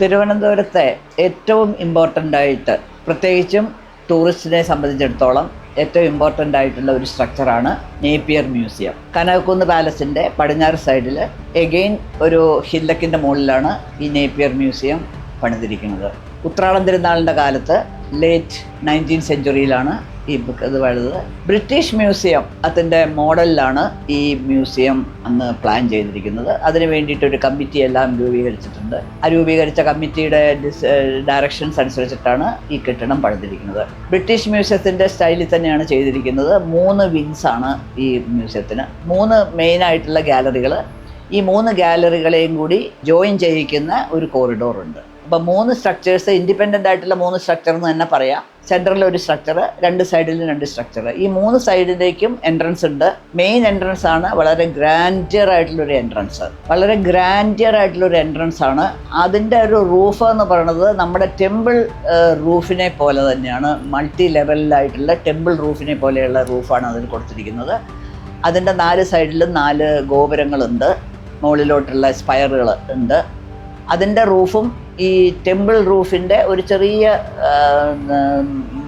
തിരുവനന്തപുരത്തെ ഏറ്റവും ഇമ്പോർട്ടന്റ് ആയിട്ട് പ്രത്യേകിച്ചും ടൂറിസ്റ്റിനെ സംബന്ധിച്ചിടത്തോളം ഏറ്റവും ഇമ്പോർട്ടന്റ് ആയിട്ടുള്ള ഒരു സ്ട്രക്ചറാണ് നേപ്പിയർ മ്യൂസിയം കനകക്കുന്ന് പാലസിന്റെ പടിഞ്ഞാറ് സൈഡിൽ എഗെയിൻ ഒരു ഹില്ലക്കിന്റെ മുകളിലാണ് ഈ നേപ്പിയർ മ്യൂസിയം പണിതിരിക്കുന്നത്. ഉത്രാടം തിരുനാളിന്റെ കാലത്ത് ലേറ്റ് നയന്റീൻ സെഞ്ചുറിയിലാണ് ഈ ബുക്ക് ഇത് പണിതത് ബ്രിട്ടീഷ് മ്യൂസിയം അതിന്റെ മോഡലിലാണ് ഈ മ്യൂസിയം അന്ന് പ്ലാൻ ചെയ്തിരിക്കുന്നത്. അതിന് വേണ്ടിയിട്ട് ഒരു കമ്മിറ്റി എല്ലാം രൂപീകരിച്ചിട്ടുണ്ട്. ആ രൂപീകരിച്ച കമ്മിറ്റിയുടെ ഡയറക്ഷൻസ് അനുസരിച്ചിട്ടാണ് ഈ കെട്ടിടം പണിതിരിക്കുന്നത്. ബ്രിട്ടീഷ് മ്യൂസിയത്തിന്റെ സ്റ്റൈലിൽ തന്നെയാണ് ചെയ്തിരിക്കുന്നത്. മൂന്ന് വിങ്സ് ആണ് ഈ മ്യൂസിയത്തിന് മൂന്ന് മെയിൻ ആയിട്ടുള്ള ഗാലറികൾ ഈ മൂന്ന് ഗാലറികളെയും കൂടി ജോയിൻ ചെയ്യിക്കുന്ന ഒരു കോറിഡോർ അപ്പോൾ മൂന്ന് സ്ട്രക്ചേഴ്സ് ഇൻഡിപെൻഡന്റ് ആയിട്ടുള്ള മൂന്ന് സ്ട്രക്ചർ എന്ന് തന്നെ പറയാം. സെൻട്രലിൽ ഒരു സ്ട്രക്ചർ രണ്ട് സൈഡിൽ രണ്ട് സ്ട്രക്ചർ ഈ മൂന്ന് സൈഡിലേക്കും എൻട്രൻസ് ഉണ്ട്. മെയിൻ എൻട്രൻസ് ആണ് വളരെ ഗ്രാൻഡിയർ ആയിട്ടുള്ളൊരു എൻട്രൻസ് വളരെ ഗ്രാൻഡിയർ ആയിട്ടുള്ളൊരു എൻട്രൻസ് ആണ്. അതിന്റെ ഒരു റൂഫ് എന്ന് പറയുന്നത് നമ്മുടെ ടെമ്പിൾ റൂഫിനെ പോലെ തന്നെയാണ്. മൾട്ടി ലെവലിലായിട്ടുള്ള ടെമ്പിൾ റൂഫിനെ പോലെയുള്ള റൂഫാണ് അതിന് കൊടുത്തിരിക്കുന്നത്. അതിന്റെ നാല് സൈഡിലും നാല് ഗോപുരങ്ങളുണ്ട്. മുകളിലോട്ടുള്ള സ്പയറുകൾ ഉണ്ട്. അതിന്റെ റൂഫും ഈ ടെമ്പിൾ റൂഫിന്റെ ഒരു ചെറിയ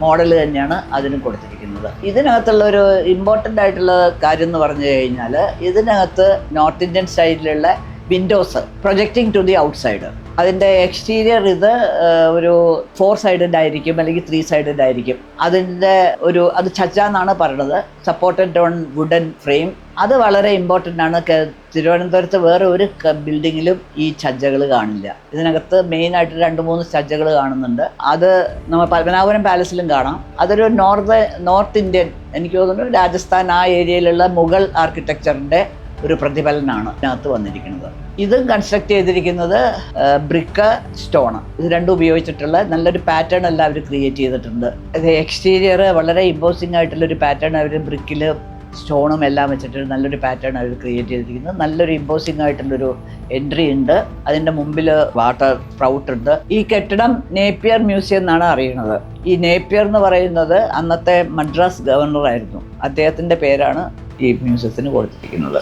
മോഡൽ തന്നെയാണ് അതിന് കൊടുത്തിരിക്കുന്നത്. ഇതിനകത്തുള്ള ഒരു ഇമ്പോർട്ടന്റ് ആയിട്ടുള്ള കാര്യം എന്ന് പറഞ്ഞു കഴിഞ്ഞാൽ ഇതിനകത്ത് north Indian സ്റ്റൈലിലുള്ള windows projecting to the outside അതിന്റെ എക്സ്റ്റീരിയർ ഇത് ഒരു ഫോർ സൈഡഡ് ആയിരിക്കും അല്ലെങ്കിൽ ത്രീ സൈഡഡ് ആയിരിക്കും. അതിന്റെ ഒരു അത് ചച്ച എന്നാണ് പറയുന്നത്. സപ്പോർട്ടഡ് ഓൺ വുഡൻ ഫ്രെയിം അത് വളരെ ഇമ്പോർട്ടന്റ് ആണ്. തിരുവനന്തപുരത്ത് വേറെ ഒരു ബിൽഡിങ്ങിലും ഈ ചജ്ജകൾ കാണില്ല. ഇതിനകത്ത് മെയിൻ ആയിട്ട് രണ്ട് മൂന്ന് ചജ്ജകൾ കാണുന്നുണ്ട്. അത് നമ്മൾ പത്മനാഭപുരം പാലസിലും കാണാം. അതൊരു നോർത്ത് നോർത്ത് ഇന്ത്യൻ എനിക്ക് തോന്നുന്നു രാജസ്ഥാൻ ആ ഏരിയയിലുള്ള മുഗൾ ആർക്കിടെക്ചറിന്റെ ഒരു പ്രതിഫലനമാണ് ഇതിനകത്ത് വന്നിരിക്കുന്നത്. ഇതും കൺസ്ട്രക്ട് ചെയ്തിരിക്കുന്നത് ബ്രിക്ക് സ്റ്റോൺ ഇത് രണ്ടും ഉപയോഗിച്ചിട്ടുള്ള നല്ലൊരു പാറ്റേൺ അല്ല അവർ ക്രിയേറ്റ് ചെയ്തിട്ടുണ്ട് എക്സ്റ്റീരിയർ വളരെ ഇമ്പോസിംഗ് ആയിട്ടുള്ള ഒരു പാറ്റേൺ അവർ ബ്രിക്കിൽ സ്റ്റോണും എല്ലാം വെച്ചിട്ട് നല്ലൊരു പാറ്റേൺ അവർ ക്രിയേറ്റ് ചെയ്തിരിക്കുന്നത് നല്ലൊരു ഇമ്പോസിംഗ് ആയിട്ടുള്ളൊരു എൻട്രി ഉണ്ട്. അതിന്റെ മുമ്പിൽ വാട്ടർ സ്പ്രൗട്ട് ഉണ്ട്. ഈ കെട്ടിടം നേപ്പിയർ മ്യൂസിയം എന്നാണ് അറിയുന്നത്. ഈ നേപ്പിയർ എന്ന് പറയുന്നത് അന്നത്തെ മദ്രാസ് ഗവർണറായിരുന്നു അദ്ദേഹത്തിന്റെ പേരാണ് ഈ മ്യൂസിയത്തിന് കൊടുത്തിരിക്കുന്നത്.